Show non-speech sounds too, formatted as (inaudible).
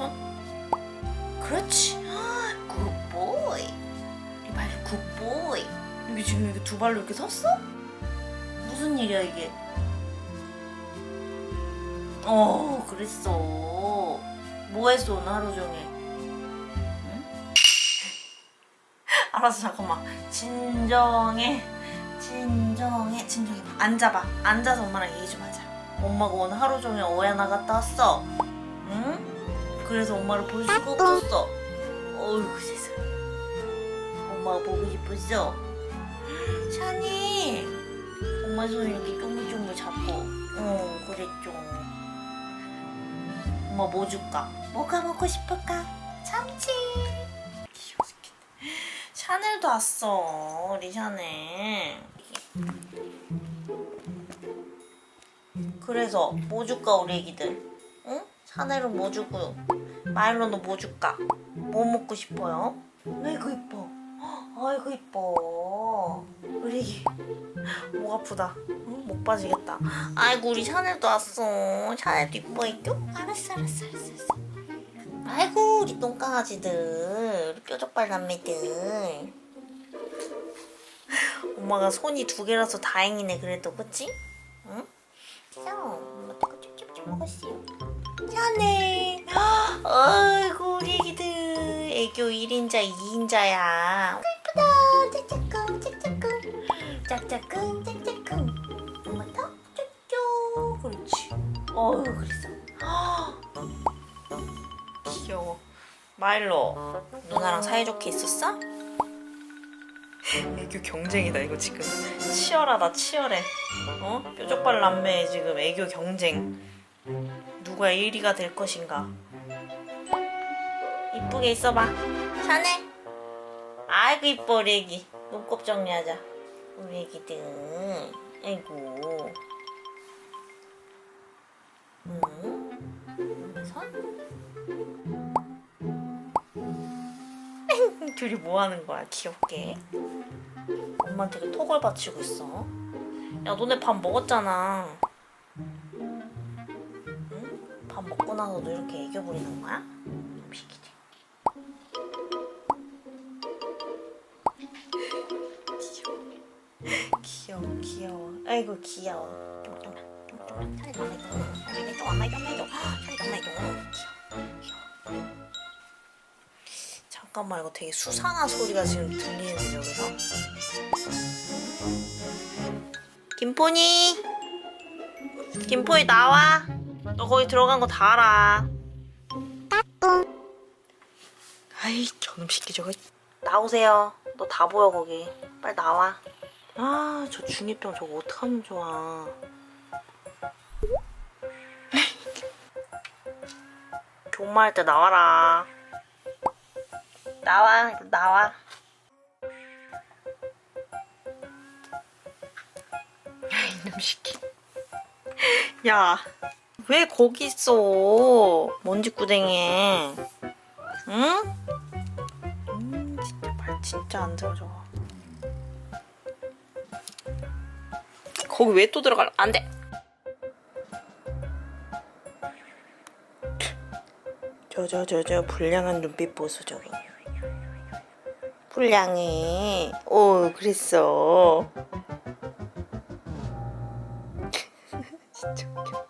손. 그렇지. 굿보이. 이 발로 굿보이. 여기 지금 이렇게 두 발로 이렇게 섰어? 무슨 일이야 이게? 어, 그랬어. 뭐 했어 오늘 하루 종일? 응? (laughs) 알았어 잠깐만. 진정해. 진정해. 진정해. 앉아봐. 앉아서 엄마랑 얘기 좀 하자. 엄마가 오늘 하루 종일 오야 나 갔다 왔어. 응? 그래서 엄마를 볼 수가 없었어. 어이구 세상. 엄마가 보고 싶었어. 샤니. 엄마 손 이렇게 쫑글쫑글 잡고. 어 그랬죠. 엄마 뭐 줄까? 뭐가 먹고 싶을까? 참치. 귀여워. 샤넬도 왔어. 우리 샤넬. 그래서 뭐 줄까 우리 애기들? 응? 샤넬은 뭐 주고 마일로는 뭐 줄까? 뭐 먹고 싶어요? 아이고 이뻐 아이고 이뻐 우리 목 아프다 응? 목 빠지겠다 아이고 우리 샤넬도 왔어 샤넬도 이뻐했죠? 알았어 알았어 알았어 알았어 아이고 우리 똥강아지들 우리 뾰족발 남매들 엄마가 손이 두 개라서 다행이네 그래도 그치? 응? 자, 엄마 거 쭉쭉쭉 먹었어요. 샤넬. 애교 1인자, 2인자야. 예쁘다. 짝짝꿍, 짝짝꿍. 짝짝꿍, 짝짝꿍. 엄마 턱, 쭉쭉. 그렇지. 어휴, 그랬어. 귀여워. 마일로, 누나랑 사이좋게 있었어? 애교 경쟁이다 이거 지금 치열하다 치열해 어? 뾰족발 남매 지금 애교 경쟁 누가 1위가 될 것인가 이쁘게 있어봐. 샤넬 아이고 이뻐 우리 애기. 눈곱 정리하자. 우리 애기들 아이고. 응? 우리 손? 둘이 뭐 하는 거야? 귀엽게. 엄마한테 그 톡을 바치고 있어. 야 너네 밥 먹었잖아. 응? 밥 먹고 나서도 이렇게 애교 부리는 거야? 비키지 아이고 귀여워. 쫑쫑아 쫑쫑아 살이 많이 살이 또 엄마 좀 해줘 살이 너무 많이 귀여워 잠깐만 이거 되게 수상한 소리가 지금 들리는데 여기서? 김포니? 김포니 나와. 너 거기 들어간 거 다 알아. 아이 저놈 저거. 나오세요. 너 다 보여 거기. 빨리 나와 아 저 중이병 저거 어떡하면 좋아. 교마할 때 나와라. 나와 나와. 야 이놈 새끼. 야왜 거기 있어? 먼지구덩이에. 응? 음 진짜 말 진짜 안 들어줘 거기 왜 또 들어갈 안돼. 저 저 저 저 불량한 눈빛 보소 저기. 불량해. 오 그랬어. (laughs) 진짜 웃겨